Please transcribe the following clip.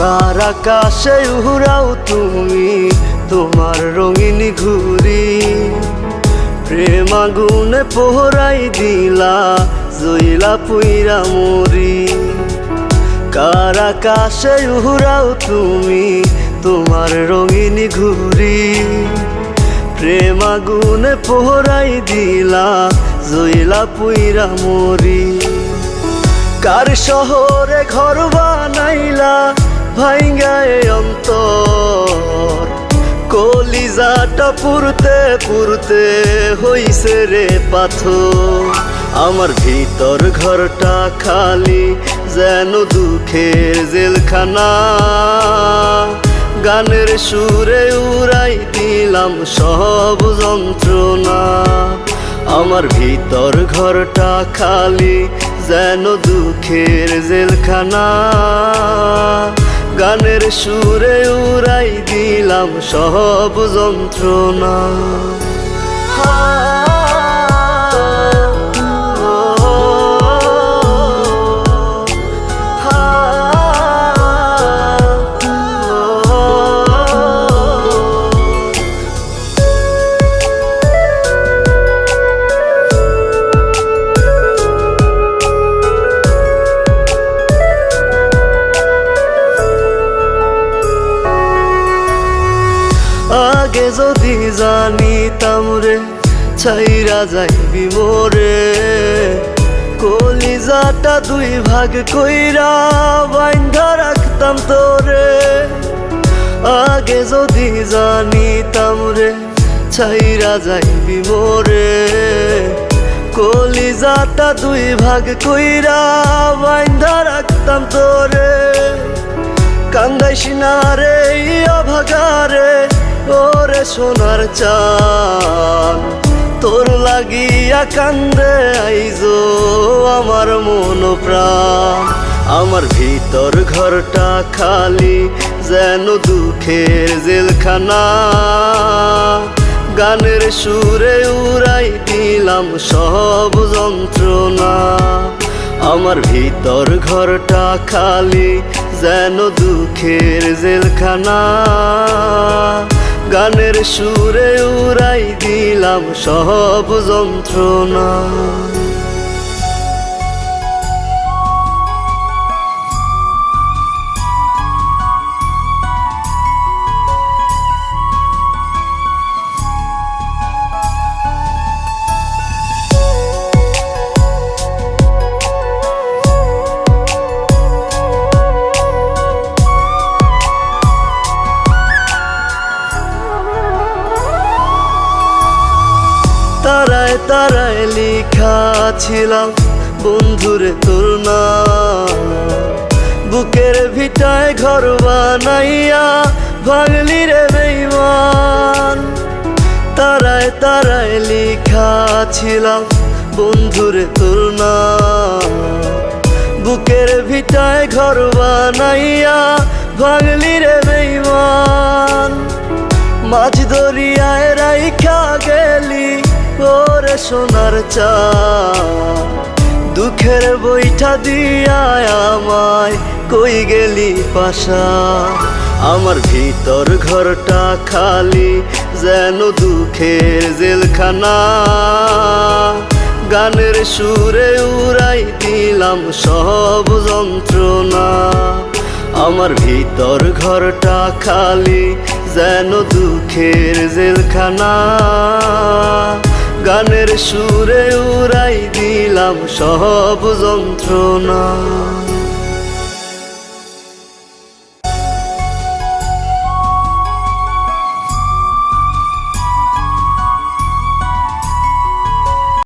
আকাশে উড়াও তুমি? তোমার রঙিন ঘুরি প্রেম আগুনে পোহরাই দিলা জইলা পুইরা মরি। কার আকাশে উড়াও তুমি? তোমার রঙিন ঘুরি প্রেম আগুনে পোহরাই দিলা জইলা পুইরা মরি। কার শহরে ঘর বানাইলা ভাইঙ্গায় অন্তর? কলিজাটা পুরতে পুরতে হইছে রে পাথর। আমার ভিতর ঘরটা খালি যেন দুঃখের জেলখানা। গানের সুরে উড়াই দিলাম সব যন্ত্রণা। আমার ভিতর ঘরটা খালি যেন দুঃখের জেলখানা। গানের সুরে উড়াই দিলাম সব যন্ত্রণা। আগে যদি জানিতাম রে, ছাইরা যাইবি মোরে। কলিজাটা দুই ভাগ কইরা বাইন্ধা রাখতাম তোরে। আগে যদি জানিতাম রে, ছাইরা যাইবি মোরে। কলিজাটা দুই ভাগ কইরা বাইন্ধা রাখতাম তোরে। কান্দাইস না সোনার চান তোর লাগিয়া কান্দে আইজো আমার মন প্রাণ। আমার ভিতর ঘরটা খালি, যেন দুঃখের জেলখানা। গানের সুরে উড়াই দিলাম সব যন্ত্রণা। আমার ভিতর ঘরটা খালি, যেন দুঃখের জেলখানা। গানের সুরে উড়াই দিলাম সব যন্ত্রণা। তারায় তারায় লিখা ছিলাম, বন্ধুরে তোর নাম বুকের ভিটায় ঘর বানাইয়া ভাঙলি রে বেইমান। তারায় তারায় লিখা ছিলাম, বন্ধুরে তোর নাম বুকের ভিটায় ঘর বানাইয়া ভাঙলি রে বেইমান। মাঝ দরিয়ায় ওরে সোনার চা দুঃখের বইটা দিয়া আমায় কই গেলি পাশা? আমার ভিতর ঘরটা খালি যেন দুঃখের জেলখানা। গানের সুরে উড়াই দিলাম সব যন্ত্রণা। আমার ভিতর ঘরটা খালি যেন দুঃখের জেলখানা। গানের সুরে উড়াই দিলাম সব যন্ত্রণা।